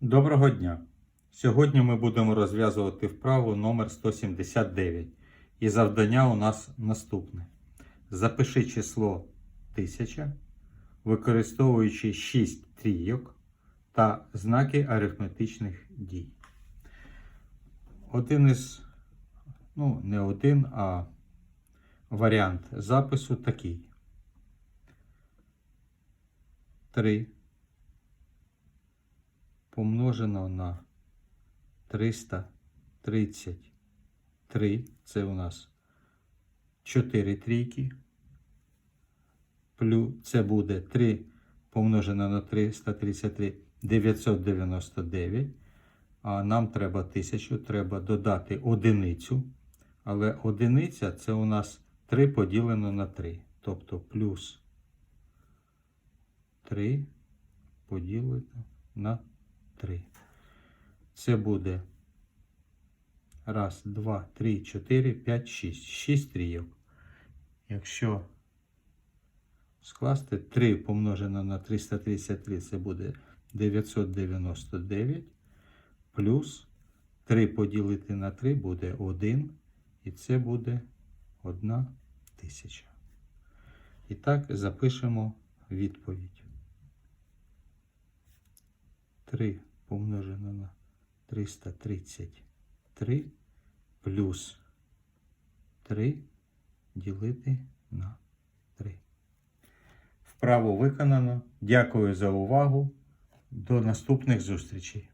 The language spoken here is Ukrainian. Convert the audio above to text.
Доброго дня! Сьогодні ми будемо розв'язувати вправу номер 179. І завдання у нас наступне. Запиши число 1000, використовуючи 6 трійок та знаки арифметичних дій. Один із, ну, не один, а варіант запису такий. 3 помножено на 333. Це у нас 4 трійки. Плюс це буде 3 помножено на 333 999. А нам треба 1000, треба додати одиницю. Але одиниця це у нас 3 поділено на 3. Тобто плюс 3 поділено на 3. Це буде раз, два, три, чотири, п'ять, шість. Шість трійок. Якщо скласти 3 помножено на 333, це буде 999. Плюс 3 поділити на 3 буде 1. І це буде 1 тисяча. І так запишемо відповідь. 3 помножено на 333 плюс 3 ділити на 3. Вправо виконано. Дякую за увагу. До наступних зустрічей.